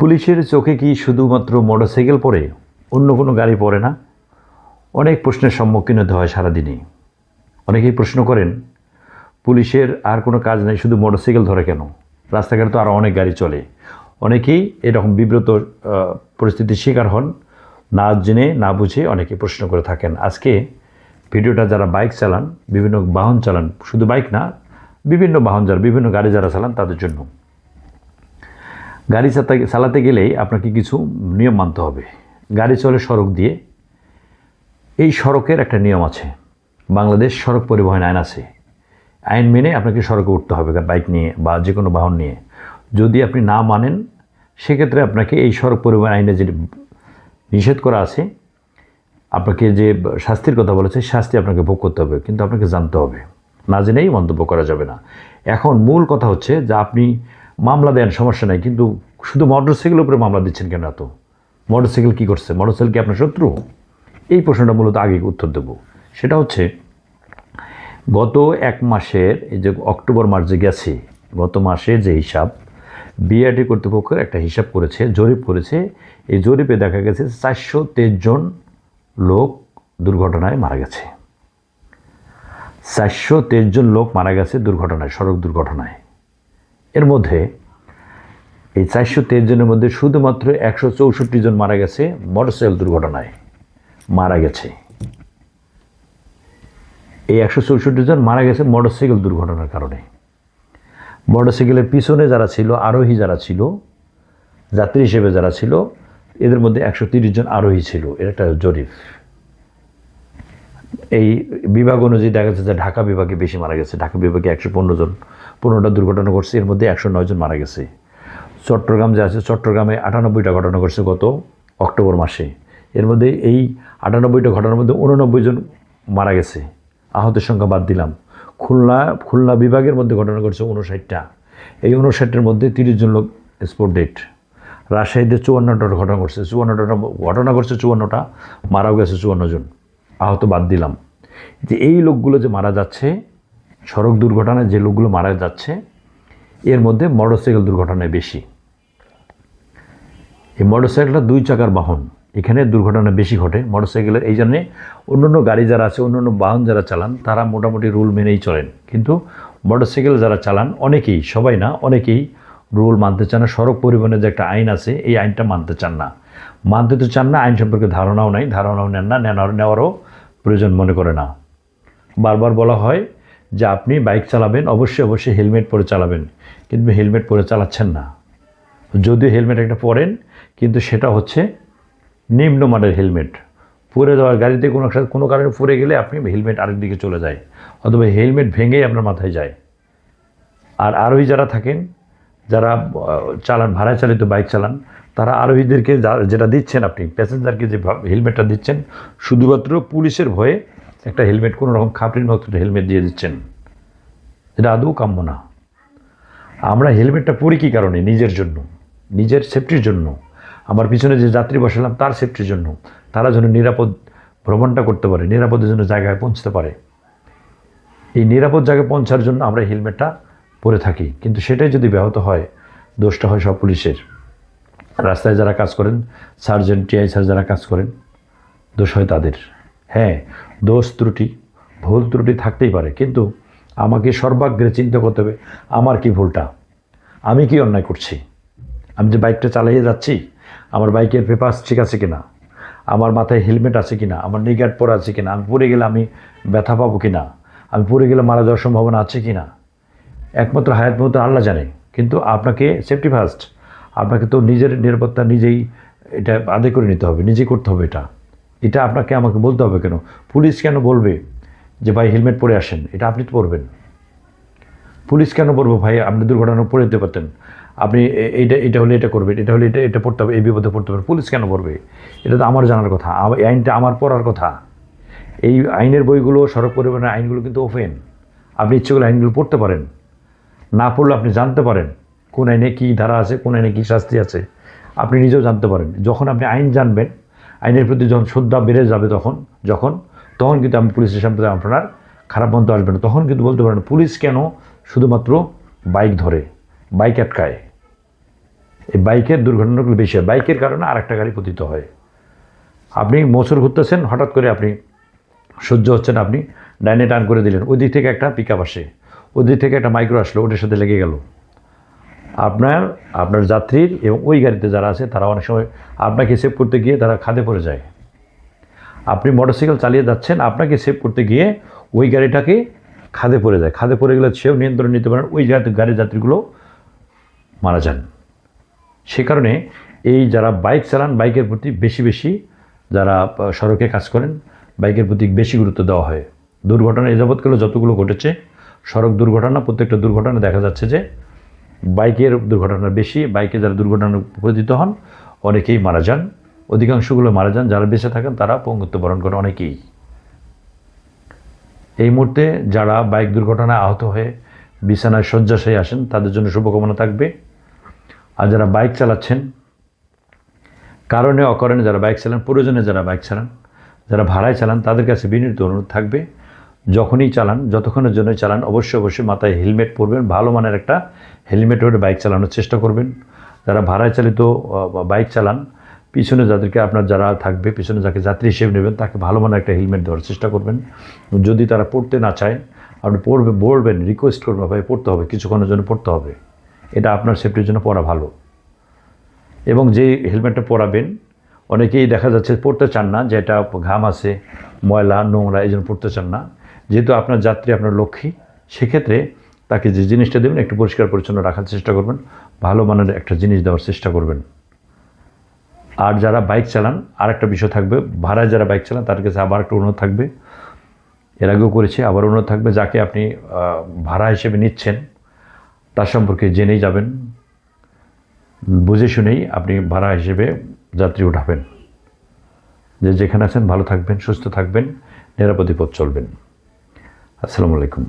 পুলিশের চোখে কি শুধুমাত্র মোটরসাইকেল পরে অন্য কোনো গাড়ি পড়ে না? অনেক প্রশ্নের সম্মুখীন হতে হয় সারাদিনই। অনেকেই প্রশ্ন করেন, পুলিশের আর কোনো কাজ নেই, শুধু মোটরসাইকেল ধরে কেন? রাস্তাঘাটে তো আরও অনেক গাড়ি চলে। অনেকেই এরকম বিব্রত পরিস্থিতির শিকার হন। না জেনে, না বুঝে অনেকে প্রশ্ন করে থাকেন। আজকে ভিডিওটা যারা বাইক চালান, বিভিন্ন বাহন চালান, শুধু বাইক না, বিভিন্ন বাহন যারা, বিভিন্ন গাড়ি যারা চালান, তাদের জন্য। গাড়ি চালাতে চালাতে গেলেই আপনাকে কিছু নিয়ম মানতে হবে। গাড়ি চলে সড়ক দিয়ে। এই সড়কের একটা নিয়ম আছে। বাংলাদেশ সড়ক পরিবহন আইন আছে। আইন মেনে আপনাকে সড়কে উঠতে হবে বাইক নিয়ে বা যে কোনো বাহন নিয়ে। যদি আপনি না মানেন, সেক্ষেত্রে আপনাকে এই সড়ক পরিবহন আইনে যে নিষেধ করা আছে, আপনাকে যে শাস্তির কথা বলেছে শাস্তি আপনাকে ভোগ করতে হবে। কিন্তু আপনাকে জানতে হবে। না জেনেই মন্তব্য করা যাবে না। এখন মূল কথা হচ্ছে যে আপনি মামলা দেন, সমস্যা নাই, কিন্তু শুধু মোটরসাইকেলের উপরে মামলা দিচ্ছেন কেন এত? মোটরসাইকেল কী করছে? মোটরসাইকেল কি আপনার শত্রু? এই প্রশ্নটা মূলত আগে উত্তর দেব। সেটা হচ্ছে, গত এক মাসের, এই যে অক্টোবর মাস যে গেছে, গত মাসে যে হিসাব বিআরটি কর্তৃপক্ষের একটা হিসাব করেছে, জরিপ করেছে। এই জরিপে দেখা গেছে চারশো জন লোক দুর্ঘটনায় মারা গেছে। চারশো জন লোক মারা গেছে দুর্ঘটনায়, সড়ক দুর্ঘটনায়। এর মধ্যে এই চারশো তেইশ জনের মধ্যে শুধুমাত্র একশো চৌষট্টি জন মারা গেছে মোটরসাইকেল দুর্ঘটনায়। মারা গেছে। এই একশো চৌষট্টি জন মারা গেছে মোটরসাইকেল দুর্ঘটনার কারণে। মোটরসাইকেলের পিছনে যারা ছিল, আরোহী যারা ছিল, যাত্রী হিসেবে যারা ছিল, এদের মধ্যে একশো তিরিশ জন আরোহী ছিল। এর একটা জরিপ। এই বিভাগ অনুযায়ী দেখা যাচ্ছে যে ঢাকা বিভাগে বেশি মারা গেছে। ঢাকা বিভাগে একশো পনেরো জন, পনেরোটা দুর্ঘটনা ঘটছে, এর মধ্যে একশো নয় জন মারা গেছে। চট্টগ্রাম যে আছে, চট্টগ্রামে আটানব্বইটা ঘটনা ঘটছে গত অক্টোবর মাসে। এর মধ্যে এই আটানব্বইটা ঘটনার মধ্যে উননব্বই জন মারা গেছে। আহতের সংখ্যা বাদ দিলাম। খুলনা খুলনা বিভাগের মধ্যে ঘটনা ঘটছে উনষাটটা। এই উনষাটের মধ্যে তিরিশ জন লোক স্পোর্ট ডেট। রাজশাহীতে চুয়ান্নটা ঘটনা ঘটছে, চুয়ান্নটা ঘটনা ঘটছে, চুয়ান্নটা, মারাও গেছে চুয়ান্ন জন। আহত বাদ দিলাম। যে এই লোকগুলো যে মারা যাচ্ছে, সড়ক দুর্ঘটনায় যে লোকগুলো মারা যাচ্ছে, এর মধ্যে মোটরসাইকেল দুর্ঘটনায় বেশি। এই মোটরসাইকেলটা দুই চাকার বাহন, এখানে দুর্ঘটনা বেশি ঘটে। মোটরসাইকেলের এই জন্যে অন্য অন্য গাড়ি যারা আছে অন্য অন্য বাহন যারা চালান, তারা মোটামুটি রুল মেনেই চলেন। কিন্তু মোটরসাইকেল যারা চালান, অনেকেই, সবাই না, অনেকেই রুল মানতে চান না। সড়ক পরিবহনের যে একটা আইন আছে, এই আইনটা মানতে চান না। মানতে তো চান না, আইন সম্পর্কে ধারণাও নাই, ধারণাও নেন না, নেওয়ার নেওয়ারও প্রয়োজন মনে করে না। বারবার বলা হয় যে আপনি বাইক চালাবেন, অবশ্যই অবশ্যই হেলমেট পরে চালাবেন, কিন্তু হেলমেট পরে চালাচ্ছেন না। যদিও হেলমেট একটা পরেন, কিন্তু সেটা হচ্ছে নিম্নমানের হেলমেট। পরে যাওয়ার গাড়িতে কোনো একটা- কোনো কারণে পরে গেলে আপনি হেলমেট আরেক দিকে চলে যায়, অথবা হেলমেট ভেঙেই আপনার মাথায় যায়। আর আরোহী যারা থাকেন, যারা চালান, ভাড়ায় চালিত বাইক চালান তারা আরোহীদেরকে যেটা দিচ্ছেন আপনি, প্যাসেঞ্জারকে যে হেলমেটটা দিচ্ছেন, শুধুমাত্র পুলিশের ভয়ে একটা হেলমেট কোনো রকম খাপড়ির মতো একটা হেলমেট দিয়ে দিচ্ছেন। এটা আদৌ কাম্য না। আমরা হেলমেটটা পরি কী কারণে? নিজের জন্য। নিজের সেফটির জন্য। আমার পিছনে যে যাত্রী বসালাম, তার সেফটির জন্য। তারা যেন নিরাপদ ভ্রমণটা করতে পারে নিরাপদের জন্য জায়গায় পৌঁছতে পারে। এই নিরাপদ জায়গায় পৌঁছার জন্য আমরা হেলমেটটা পরে থাকি। কিন্তু সেটাই যদি ব্যাহত হয়, দোষটা হয় সব পুলিশের। রাস্তায় যারা কাজ করেন, সার্জেন্ট, টিআই স্যার যারা কাজ করেন, দোষ হয় তাদের। হ্যাঁ দোষ ত্রুটি, ভুল ত্রুটি থাকতেই পারে, কিন্তু আমাকে সর্বাগ্রে চিন্তা করতে হবে, আমার কি ভুলটা? আমি কি অন্যায় করছি? আমি যে বাইকটা চালিয়ে যাচ্ছি, আমার বাইকের পেপার ঠিক আছে কিনা? আমার মাথায় হেলমেট আছে কিনা? আমার নিগার্ড পরা আছে কিনা? আমি পড়ে গেলে আমি ব্যথা পাবো কিনা? আমি পড়ে গেলে মারা যাওয়ার সম্ভাবনা আছে কিনা? একমাত্র হায়াত মতো আল্লাহ জানে, কিন্তু আপনাকে সেফটি ফার্স্ট আপনাকে তো নিজের নিরাপত্তা নিজেই এটা আদায় করে নিতে হবে, নিজেই করতে হবে এটা। এটা আপনাকে, আমাকে বলতে হবে কেন? পুলিশ কেন বলবে যে ভাই হেলমেট পরে আসেন? এটা আপনি তো পরবেন। পুলিশ কেন বলব ভাই আপনি দুর্ঘটনা পড়ে যেতে পারতেন? আপনি এটা এটা হলে এটা করবেন, এটা হলে এটা এটা পড়তে হবে, এই বিপদে পড়তে পারবেন পুলিশ কেন করবে এটা তো আমার জানার কথা এই আইনটা আমার পড়ার কথা। এই আইনের বইগুলো, সড়ক পরিবহনের আইনগুলো কিন্তু ওপেন আপনি ইচ্ছে করলে আইনগুলো পড়তে পারেন। না পড়লে আপনি জানতে পারেন। কোন আইনে কী ধারা আছে, কোন আইনে কী শাস্তি আছে, আপনি নিজেও জানতে পারেন। যখন আপনি আইন জানবেন, আইনের প্রতি যখন শ্রদ্ধা বেড়ে যাবে তখন, যখন, তখন কিন্তু আমি পুলিশের সম্পর্কে আপনার খারাপ মন্তব্য আসবে না। তখন কিন্তু বলতে পারেন, পুলিশ কেন শুধুমাত্র বাইক ধরে, বাইক আটকায়? এই বাইকের দুর্ঘটনাগুলো বেশি হয়। বাইকের কারণে আর একটা গাড়ি পতিত হয়। আপনি মোচর ঘুরতেছেন, হঠাৎ করে আপনি সহ্য হচ্ছেন আপনি ডাইনে টার্ন করে দিলেন। ওই দিক থেকে একটা পিক আপ আসে। ওই দিক থেকে একটা মাইক্রো আসলো, ওটার সাথে লেগে গেল। আপনার আপনার যাত্রীর এবং ওই গাড়িতে যারা আছে তারা অনেক সময় আপনাকে সেভ করতে গিয়ে তারা খাদে পড়ে যায়। আপনি মোটরসাইকেল চালিয়ে যাচ্ছেন, আপনাকে সেভ করতে গিয়ে ওই গাড়িটাকে খাদে পড়ে যায়। খাদে পড়ে গেলে সেও নিয়ন্ত্রণ নিতে পারেন, ওই গাড়ি, গাড়ির যাত্রীগুলো মারা যান। সে কারণে এই যারা বাইক চালান বাইকের প্রতি বেশি বেশি যারা সড়কে কাজ করেন বাইকের প্রতি বেশি গুরুত্ব দেওয়া হয়। দুর্ঘটনা এ যাবৎকালে যতগুলো ঘটেছে, সড়ক দুর্ঘটনা, প্রত্যেকটা দুর্ঘটনা দেখা যাচ্ছে যে বাইকের দুর্ঘটনা বেশি, বাইকে যারা দুর্ঘটনা পতিত হন, অনেকেই মারা যান। অধিকাংশগুলো মারা যান, যারা বেঁচে থাকেন তারা পঙ্গুত্ব বরণ করেন অনেকেই। এই মুহূর্তে যারা বাইক দুর্ঘটনায় আহত হয়ে বিছানায় শয্যাশায়ী আসেন, তাদের জন্য শুভকামনা থাকবে। আর যারা বাইক চালাচ্ছেন, কারণে, অকারণে যারা বাইক চালান, প্রয়োজনে যারা বাইক চালান, যারা ভাড়ায় চালান, তাদের কাছে বিনীত অনুরোধ থাকবে। যখনই চালান, যতক্ষণের জন্য চালান, অবশ্যই অবশ্যই মাথায় হেলমেট পরবেন, ভালো মানের একটা হেলমেট পরে বাইক চালানোর চেষ্টা করবেন। যারা ভাড়ায় চালিত বাইক চালান, পিছনে যাদেরকে আপনার যারা থাকবে, পিছনে যাকে যাত্রী হিসেবে নেবেন, তাকে ভালো মানের একটা হেলমেট দেওয়ার চেষ্টা করবেন। যদি তারা পড়তে না চায়, আপনি পড়বে, বলবেন রিকোয়েস্ট করবেন, ভাই, পড়তে হবে, কিছুক্ষণের জন্য পড়তে হবে। এটা আপনার সেফটির জন্য পড়া ভালো। এবং যে হেলমেটটা পরাবেন, অনেকেই দেখা যাচ্ছে পড়তে চান না, যে এটা ঘাম আছে, ময়লা, নোংরা, এই জন্য পড়তে চান না। যেহেতু আপনার যাত্রী আপনার লক্ষ্মী, সেক্ষেত্রে তাকে যে জিনিসটা দেবেন, একটু পরিষ্কার পরিচ্ছন্ন রাখার চেষ্টা করবেন, ভালো মানের একটা জিনিস দেওয়ার চেষ্টা করবেন। আর যারা বাইক চালান আর একটা বিষয় থাকবে, ভাড়ায় যারা বাইক চালান তার কাছে আবার একটা অনুরোধ থাকবে। এর আগেও করেছি, আবার অনুরোধ থাকবে, যাকে আপনি ভাড়া হিসেবে নিচ্ছেন, তার সম্পর্কে জেনেই যাবেন, বুঝে শুনেই আপনি ভাড়া হিসেবে যাত্রী উঠাবেন। যে যেখানে আছেন, ভালো থাকবেন, সুস্থ থাকবেন, নিরাপদে পথ চলবেন। আসসালামু আলাইকুম।